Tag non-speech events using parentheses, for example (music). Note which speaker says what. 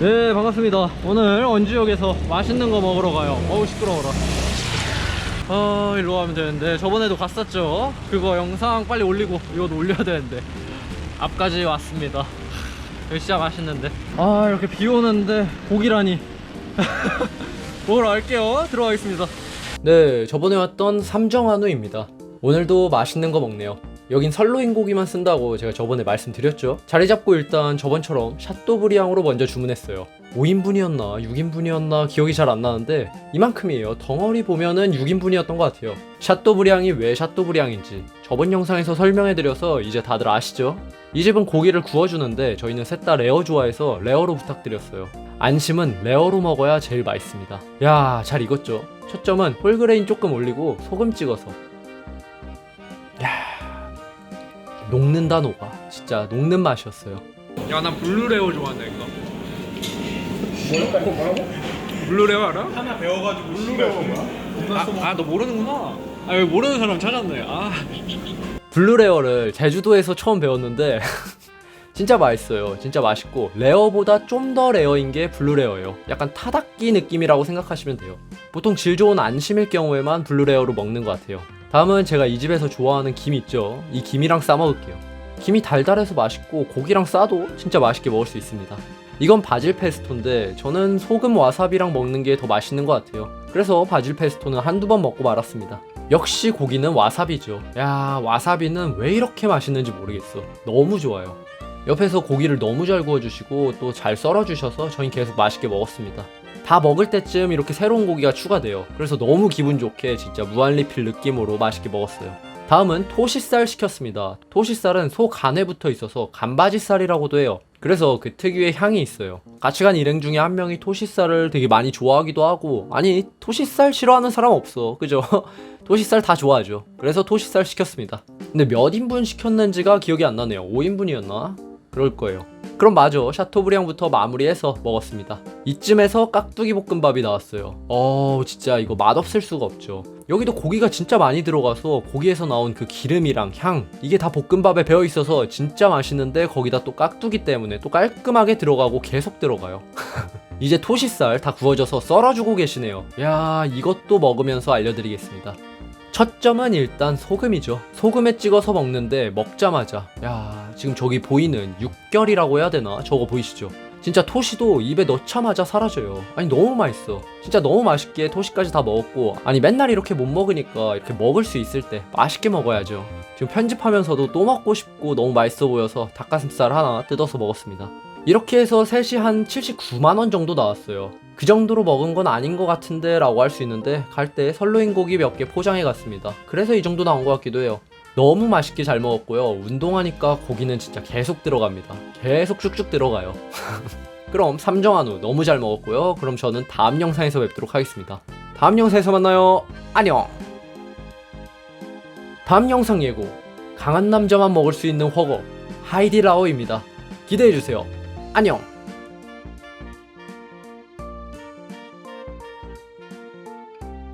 Speaker 1: 네 반갑습니다. 오늘 원주역에서 맛있는 거 먹으러 가요. 어우 시끄러워라. 아 일로 가면 되는데. 저번에도 갔었죠? 그거 영상 빨리 올리고 이것도 올려야 되는데. 앞까지 왔습니다. 진짜 맛있는데. 아 이렇게 비 오는데 고기라니. (laughs) 먹으러 갈게요? 들어가겠습니다. 네 저번에 왔던 삼정한우입니다. 오늘도 맛있는 거 먹네요 여긴 설로인 고기만 쓴다고 제가 저번에 말씀드렸죠. 자리 잡고 일단 저번처럼 샤또브리앙으로 먼저 주문했어요. 5인분이었나 6인분이었나 기억이 잘 안 나는데 이만큼이에요. 덩어리 보면은 6인분이었던 것 같아요. 샤또브리앙이 왜 샤또브리앙인지 저번 영상에서 설명해드려서 이제 다들 아시죠? 이 집은 고기를 구워주는데 저희는 셋 다 레어 좋아해서 레어로 부탁드렸어요. 안심은 레어로 먹어야 제일 맛있습니다. 야 잘 익었죠? 첫 점은 홀그레인 조금 올리고 소금 찍어서 녹는다 녹아 진짜 녹는 맛이었어요. 야난 블루레오 좋아한다니까
Speaker 2: 뭐라고 뭐라고?
Speaker 1: 블루레오 알아?
Speaker 2: 하나 배워가지고 블루레오가
Speaker 1: 아너 모르는구나. 아 왜 모르는 사람 찾았네. 아. 블루레어를 제주도에서 처음 배웠는데 (laughs) 진짜 맛있어요. 진짜 맛있고 레어보다 좀 더 레어인 게 블루레어예요. 약간 타닥기 느낌이라고 생각하시면 돼요. 보통 질 좋은 안심일 경우에만 블루레어로 먹는 것 같아요 다음은 제가 이 집에서 좋아하는 김 있죠. 이 김이랑 싸 먹을게요. 김이 달달해서 맛있고 고기랑 싸도 진짜 맛있게 먹을 수 있습니다. 이건 바질 페스토인데 저는 소금 와사비랑 먹는 게 더 맛있는 것 같아요. 그래서 바질 페스토는 한두 번 먹고 말았습니다. 역시 고기는 와사비죠. 야 와사비는 왜 이렇게 맛있는지 모르겠어. 너무 좋아요. 옆에서 고기를 너무 잘 구워주시고 또 잘 썰어주셔서 저희 계속 맛있게 먹었습니다 다 먹을 때쯤 이렇게 새로운 고기가 추가돼요. 그래서 너무 기분 좋게 진짜 무한리필 느낌으로 맛있게 먹었어요. 다음은 토시살 시켰습니다. 토시살은 소 간에 붙어 있어서 간바지살이라고도 해요. 그래서 그 특유의 향이 있어요. 같이 간 일행 중에 한 명이 토시살을 되게 많이 좋아하기도 하고 아니 토시살 싫어하는 사람 없어. 그죠? (laughs) 토시살 다 좋아하죠. 그래서 토시살 시켰습니다. 근데 몇 인분 시켰는지가 기억이 안 나네요. 5인분이었나? 그럴 거예요 그럼 맞아 샤토브리앙부터 마무리해서 먹었습니다. 이쯤에서 깍두기 볶음밥이 나왔어요. 어 진짜 이거 맛없을 수가 없죠. 여기도 고기가 진짜 많이 들어가서 고기에서 나온 그 기름이랑 향 이게 다 볶음밥에 배어 있어서 진짜 맛있는데 거기다 또 깍두기 때문에 또 깔끔하게 들어가고 계속 들어가요. (laughs) 이제 토시살 다 구워져서 썰어주고 계시네요. 야 이것도 먹으면서 알려드리겠습니다. 첫 점은 일단 소금이죠. 소금에 찍어서 먹는데 먹자마자 야 지금 저기 보이는 육결이라고 해야 되나? 저거 보이시죠? 진짜 토시도 입에 넣자마자 사라져요. 아니 너무 맛있어. 진짜 너무 맛있게 토시까지 다 먹었고 아니 맨날 이렇게 못 먹으니까 이렇게 먹을 수 있을 때 맛있게 먹어야죠. 지금 편집하면서도 또 먹고 싶고 너무 맛있어 보여서 닭가슴살 하나 뜯어서 먹었습니다. 이렇게 해서 셋이 한 79만원 정도 나왔어요. 그 정도로 먹은 건 아닌 것 같은데 라고 할 수 있는데 갈 때 설로인 고기 몇 개 포장해 갔습니다. 그래서 이 정도 나온 것 같기도 해요. 너무 맛있게 잘 먹었고요. 운동하니까 고기는 진짜 계속 들어갑니다. 계속 쭉쭉 들어가요. (laughs) 그럼 삼정한우 너무 잘 먹었고요. 그럼 저는 다음 영상에서 뵙도록 하겠습니다. 다음 영상에서 만나요. 안녕. 다음 영상 예고. 강한 남자만 먹을 수 있는 허거 하이디라오입니다. 기대해 주세요. 안녕.